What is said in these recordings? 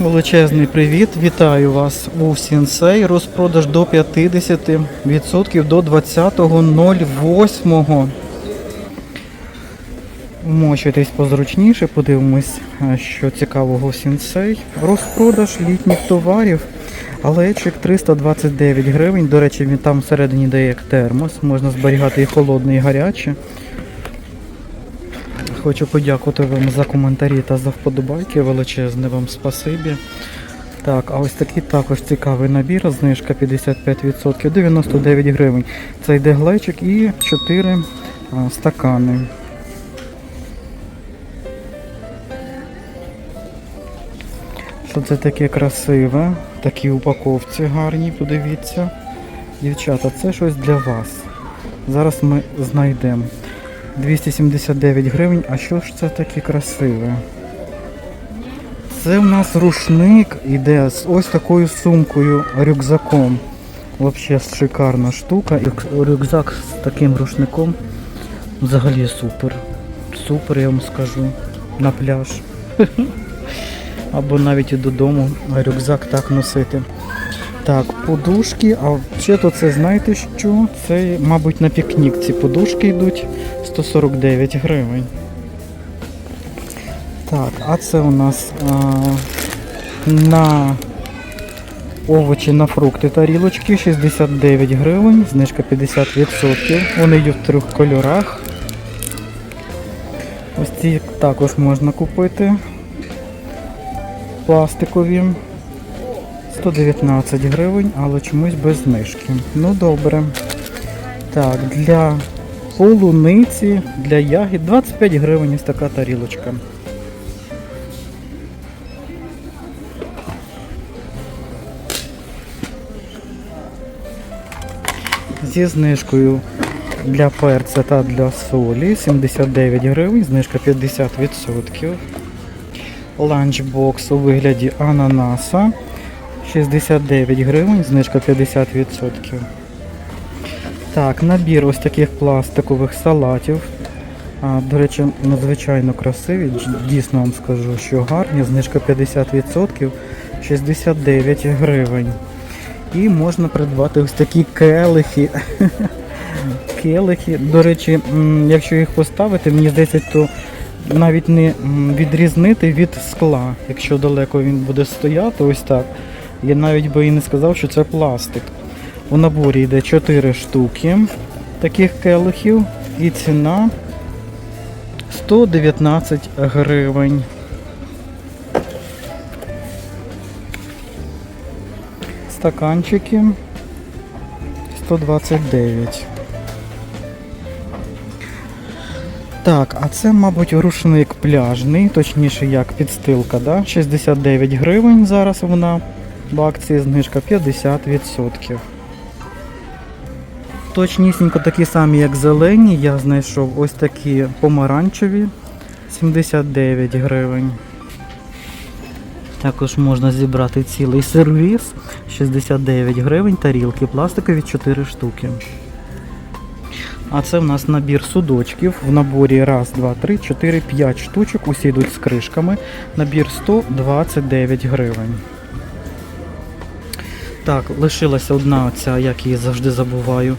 Величезний привіт! Вітаю вас у Сінсей. Розпродаж до 50% до 20.08. Вмощуйтесь позручніше, подивимось, е, що цікавого в Сінсей. Розпродаж літніх товарів. Алечик 329 гривень. До речі, він там всередині дає як термос. Можна зберігати і холодне, і гаряче. Хочу подякувати вам за коментарі та за вподобайки. Величезне вам спасибі. Так, а ось такий також цікавий набір. Знижка 55%, 99 гривень. Це йде глечик і 4 а, стакани. Що це таке красиве? Такі упаковці гарні, подивіться. Дівчата, це щось для вас. Зараз ми знайдемо. 279 гривень. А що ж це таке красиве? Це в нас рушник іде з ось такою сумкою, рюкзаком. Взагалі шикарна штука. Рюкзак з таким рушником взагалі супер. Супер, я вам скажу. На пляж. Або навіть і додому рюкзак так носити. Так, подушки, а ще то це знаєте що? Це, мабуть, на пікнік ці подушки йдуть 149 гривень. Так, а це у нас а, на овочі, на фрукти тарілочки 69 гривень, знижка 50%. Вони йдуть в трьох кольорах. Ось ці також можна купити. Пластикові. 119 гривень, але чомусь без знижки. Ну добре. Так, для полуниці, для ягід 25 гривень ось така тарілочка. Зі знижкою для перця та для солі 79 гривень, знижка 50%. Ланчбокс у вигляді ананаса 69 гривень, знижка 50%. Так, набір ось таких пластикових салатів. А, до речі, надзвичайно красиві. Дійсно вам скажу, що гарні. Знижка 50%, 69 гривень. І можна придбати ось такі келихи. Келихи. До речі, якщо їх поставити, мені здається, то навіть не відрізнити від скла. Якщо далеко він буде стояти, ось так. Я навіть би і не сказав, що це пластик. У наборі йде 4 штуки таких келихів і ціна 119 гривень. Стаканчики 129. Так, а це, мабуть, рушник пляжний, точніше як підстилка, да? 69 гривень зараз вона в акції, знижка 50%. Точнісінько такі самі, як зелені, я знайшов ось такі помаранчеві 79 гривень. Також можна зібрати цілий сервіс 69 гривень, тарілки пластикові 4 штуки. А це в нас набір судочків. В наборі раз, два, три, 4, 5 штучок. Усі йдуть з кришками. Набір 129 гривень. Так, лишилася одна оця, як її завжди забуваю.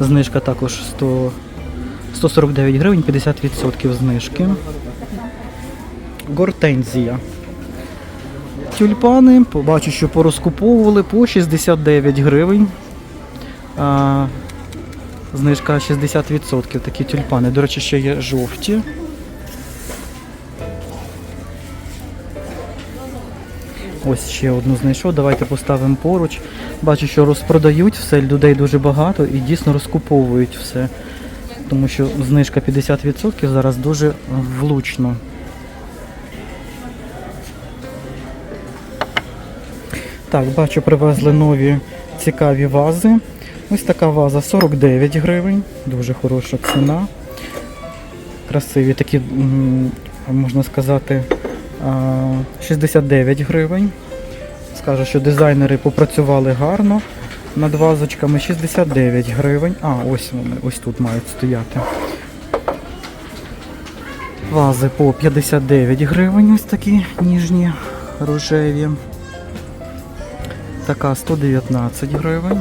Знижка також 100, 149 гривень, 50% знижки. Гортензія. Тюльпани, побачу, що порозкуповували по 69 гривень. А, знижка 60%. Такі тюльпани. До речі, ще є жовті. Ось ще одну знайшов. Давайте поставимо поруч. Бачу, що розпродають все, людей дуже багато і дійсно розкуповують все. Тому що знижка 50% зараз дуже влучно. Так, бачу, привезли нові цікаві вази. Ось така ваза 49 гривень, дуже хороша ціна. Красиві такі, можна сказати, 69 гривень. Скажу, що дизайнери попрацювали гарно над вазочками. 69 гривень. А, ось вони, ось тут мають стояти. Вази по 59 гривень, ось такі ніжні рожеві. Така 119 гривень.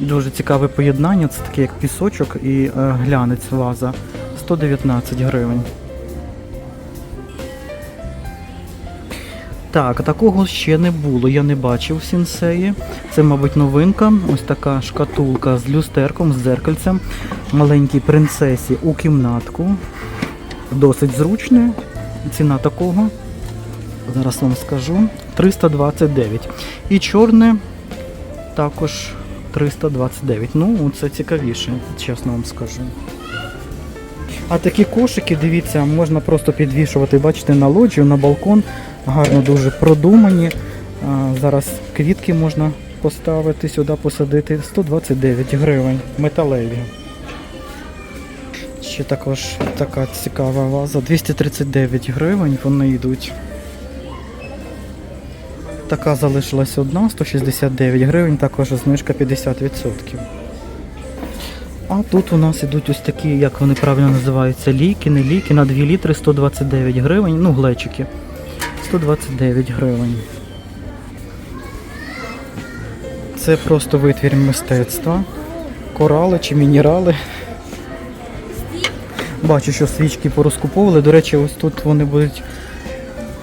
Дуже цікаве поєднання. Це таке як пісочок і е, глянець ваза. 119 гривень. Так, такого ще не було. Я не бачив сінсеї. Це, мабуть, новинка. Ось така шкатулка з люстерком, з дзеркальцем. Маленькій принцесі у кімнатку. Досить зручне. Ціна такого. Зараз вам скажу. 329. І чорне також 329. Ну, це цікавіше, чесно вам скажу. А такі кошики, дивіться, можна просто підвішувати, бачите, на лоджію, на балкон. Гарно дуже продумані. Зараз квітки можна поставити сюди, посадити. 129 гривень. Металеві. Ще також така цікава ваза. 239 гривень вони йдуть. Така залишилась одна, 169 гривень, також знижка 50%. А тут у нас ідуть ось такі, як вони правильно називаються, ліки, не ліки, на 2 літри 129 гривень, ну глечики. 129 гривень. Це просто витвір мистецтва. Корали чи мінерали. Бачу, що свічки порозкуповували. До речі, ось тут вони будуть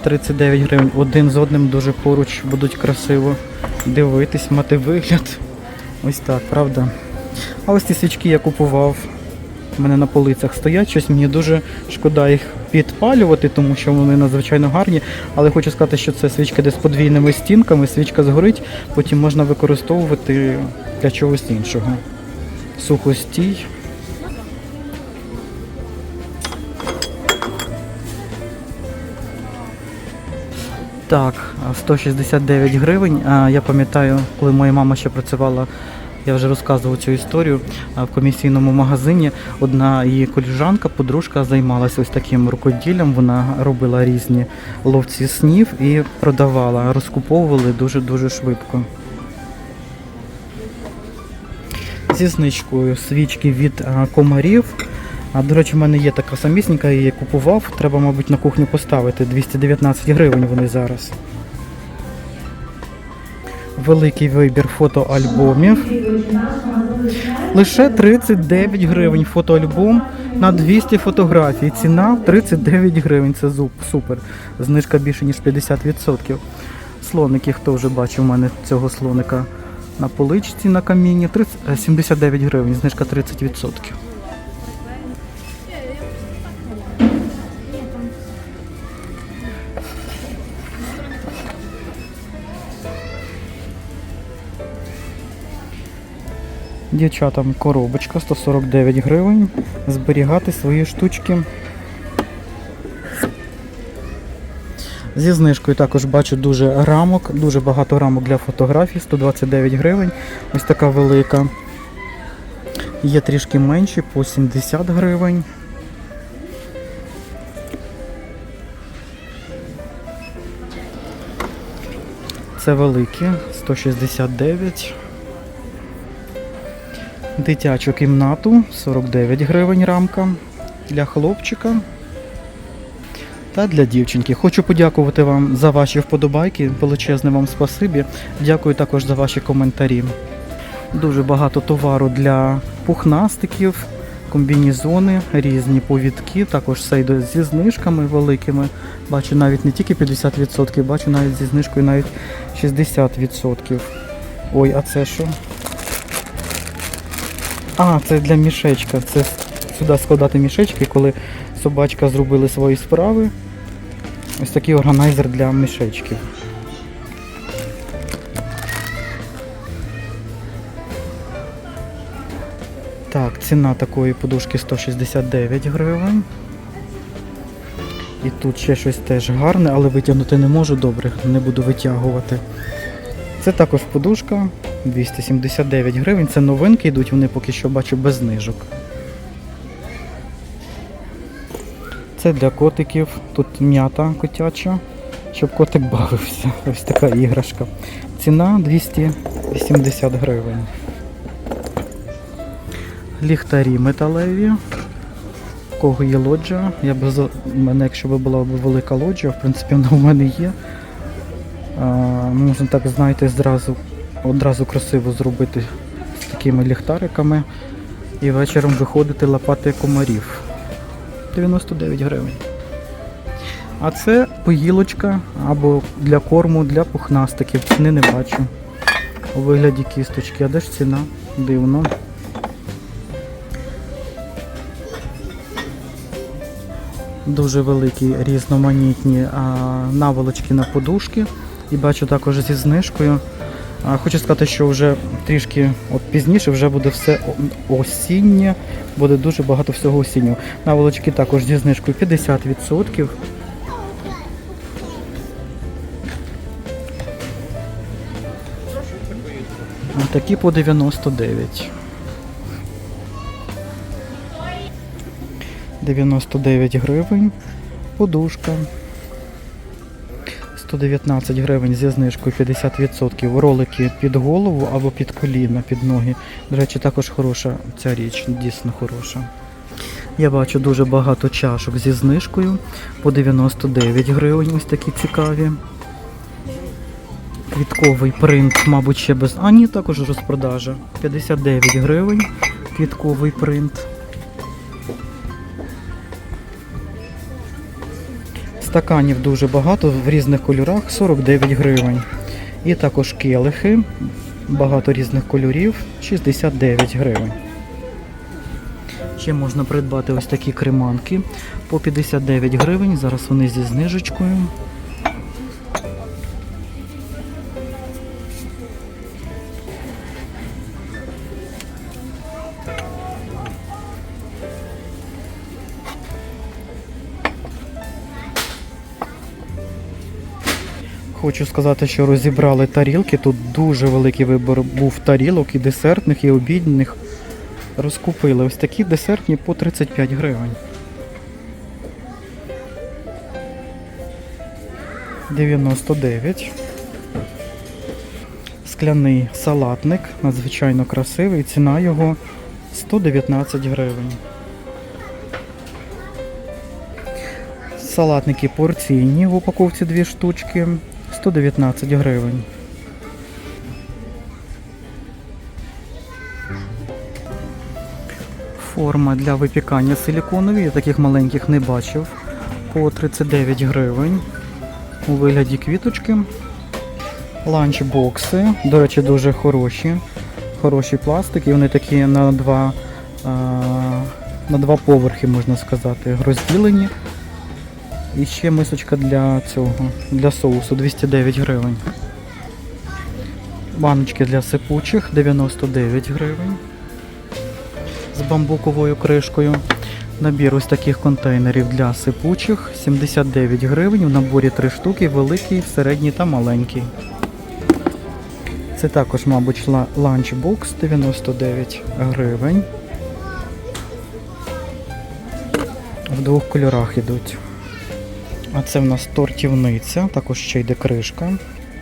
39 гривень. Один з одним дуже поруч будуть красиво дивитись, мати вигляд. Ось так, правда? А ось ці свічки я купував. У мене на полицях стоять. Щось мені дуже шкода їх підпалювати, тому що вони надзвичайно гарні. Але хочу сказати, що це свічки десь подвійними стінками, свічка згорить, потім можна використовувати для чогось іншого. Сухостій. Так, 169 гривень. Я пам'ятаю, коли моя мама ще працювала, я вже розказував цю історію в комісійному магазині. Одна її коліжанка, подружка займалася ось таким рукоділлям. Вона робила різні ловці снів і продавала, розкуповували дуже-дуже швидко. Зі знижкою свічки від комарів. А, до речі, в мене є така самісінька, я її купував. Треба, мабуть, на кухню поставити. 219 гривень вони зараз. Великий вибір фотоальбомів. Лише 39 гривень фотоальбом на 200 фотографій. Ціна 39 гривень. Це супер. Знижка більше, ніж 50%. Слоники, хто вже бачив у мене цього слоника на поличці на каміні. 30, е, 79 гривень, знижка 30%. Дівчатам коробочка 149 гривень. Зберігати свої штучки. Зі знижкою також бачу дуже рамок, дуже багато рамок для фотографій, 129 гривень. Ось така велика. Є трішки менші, по 70 гривень. Це великі, 169. Дитячу кімнату 49 гривень рамка для хлопчика та для дівчинки. Хочу подякувати вам за ваші вподобайки. Величезне вам спасибі. Дякую також за ваші коментарі. Дуже багато товару для пухнастиків, комбінізони, різні повідки. Також все йде зі знижками великими. Бачу навіть не тільки 50%, бачу навіть зі знижкою навіть 60%. Ой, а це що? А, це для мішечка. Це сюди складати мішечки, коли собачка зробили свої справи. Ось такий органайзер для мішечків. Так, ціна такої подушки 169 гривень. І тут ще щось теж гарне, але витягнути не можу добре, не буду витягувати. Це також подушка 279 гривень. Це новинки йдуть, вони поки що бачу без знижок. Це для котиків. Тут м'ята котяча, щоб котик бавився. Ось така іграшка. Ціна 280 гривень. Ліхтарі металеві. кого є лоджія. Я б у мене, якщо б була велика лоджія, в принципі, вона у мене є. А, можна так, знаєте, зразу, одразу красиво зробити з такими ліхтариками і вечором виходити лапати комарів. 99 гривень. А це поїлочка або для корму, для пухнастиків. Ціни не бачу. У вигляді кісточки. А де ж ціна? Дивно. Дуже великі різноманітні наволочки на подушки. І бачу також зі знижкою. Хочу сказати, що вже трішки от пізніше вже буде все осіннє, буде дуже багато всього осіннього. Наволочки також зі знижкою 50%. А Такі по 99. 99 гривень. Подушка. 119 гривень зі знижкою 50%. Ролики під голову або під коліна, під ноги. До речі, також хороша ця річ, дійсно хороша. Я бачу дуже багато чашок зі знижкою по 99 гривень. Ось такі цікаві. Квітковий принт, мабуть, ще без. А ні, також розпродажа. 59 гривень. Квітковий принт. Стаканів дуже багато в різних кольорах 49 гривень. І також келихи, багато різних кольорів 69 гривень. Ще можна придбати ось такі креманки по 59 гривень. Зараз вони зі знижечкою. Хочу сказати, що розібрали тарілки. Тут дуже великий вибір був тарілок і десертних, і обідних. Розкупили ось такі десертні по 35 гривень. 99. Скляний салатник, надзвичайно красивий. Ціна його 119 гривень. Салатники порційні в упаковці дві штучки 119 гривень. Форма для випікання силіконові, я таких маленьких не бачив. По 39 гривень. У вигляді квіточки. Ланчбокси, до речі, дуже хороші. Хороші пластики, вони такі на два, на два поверхи, можна сказати, розділені. І ще мисочка для цього, для соусу 209 гривень. Баночки для сипучих 99 гривень. З бамбуковою кришкою. Набір ось таких контейнерів для сипучих 79 гривень. В наборі 3 штуки, великий, середній та маленький. Це також, мабуть, ла- ланчбокс 99 гривень. В двох кольорах ідуть. А це в нас тортівниця, також ще йде кришка.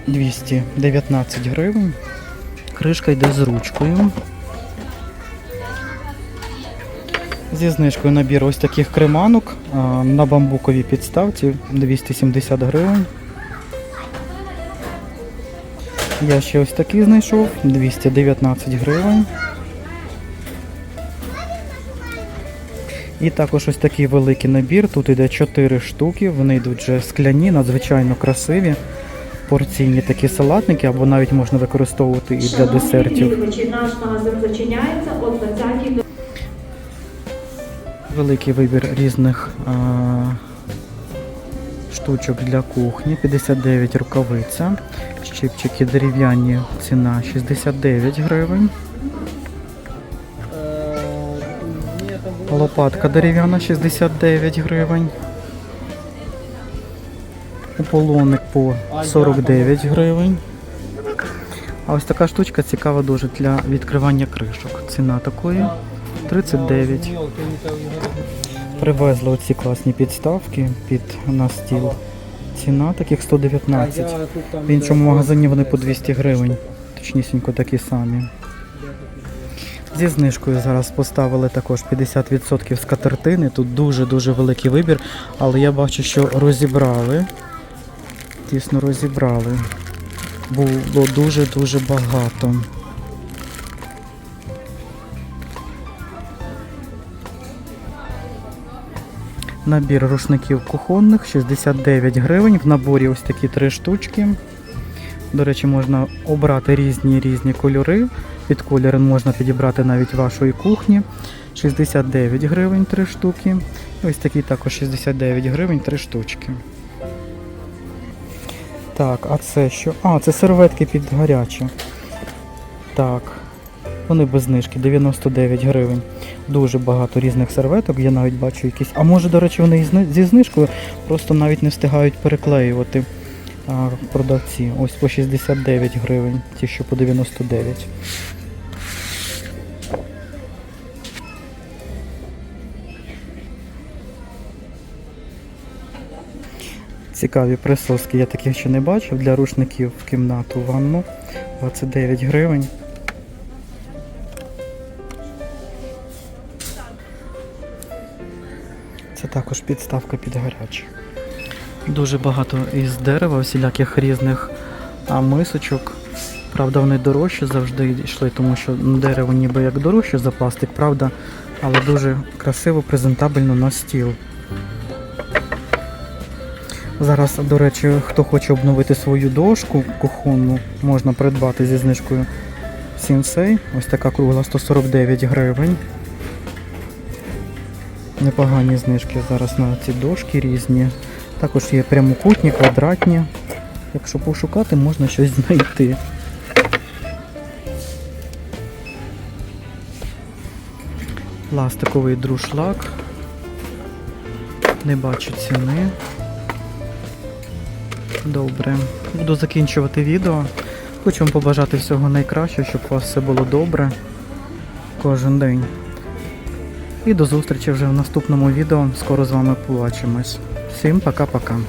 219 гривень. Кришка йде з ручкою. Зі знижкою набір ось таких креманок на бамбуковій підставці 270 гривень. Я ще ось такий знайшов 219 гривень. І також ось такий великий набір. Тут йде 4 штуки, вони йдуть вже скляні, надзвичайно красиві. Порційні такі салатники, або навіть можна використовувати і для десертів. наш магазин зачиняється о 20 Великий вибір різних а, штучок для кухні. 59 рукавиця. Щипчики дерев'яні, ціна 69 гривень. Лопатка дерев'яна 69 гривень. Ополоник по 49 гривень. А ось така штучка цікава дуже для відкривання кришок. Ціна такої 39. Привезли оці класні підставки під на стіл. Ціна таких 119. В іншому магазині вони по 200 гривень. Точнісінько такі самі. Зі знижкою зараз поставили також 50% скатертини. Тут дуже-дуже великий вибір, але я бачу, що розібрали. Тісно розібрали. Було дуже-дуже багато. Набір рушників кухонних 69 гривень. В наборі ось такі три штучки. До речі, можна обрати різні різні кольори. Під кольори можна підібрати навіть вашої кухні. 69 гривень три штуки. Ось такі також 69 гривень три штучки. Так, а це що? А, це серветки під гаряче. Так. Вони без знижки, 99 гривень. Дуже багато різних серветок. Я навіть бачу якісь. А може, до речі, вони зі знижкою просто навіть не встигають переклеювати продавці. Ось по 69 гривень, ті, що по 99. Цікаві присоски, я таких ще не бачив для рушників в кімнату в ванну. 29 гривень. Це також підставка під гаряче. Дуже багато із дерева, всіляких різних мисочок. Правда, вони дорожчі завжди йшли, тому що дерево ніби як дорожче за пластик, правда, але дуже красиво, презентабельно на стіл. Зараз, до речі, хто хоче обновити свою дошку кухонну, можна придбати зі знижкою Сінсей. Ось така кругла 149 гривень. Непогані знижки зараз на ці дошки різні. Також є прямокутні, квадратні. Якщо пошукати, можна щось знайти. Пластиковий друшлак. Не бачу ціни. Добре. Буду закінчувати відео. Хочу вам побажати всього найкращого, щоб у вас все було добре кожен день. І до зустрічі вже в наступному відео. Скоро з вами побачимось. Всім пока-пока.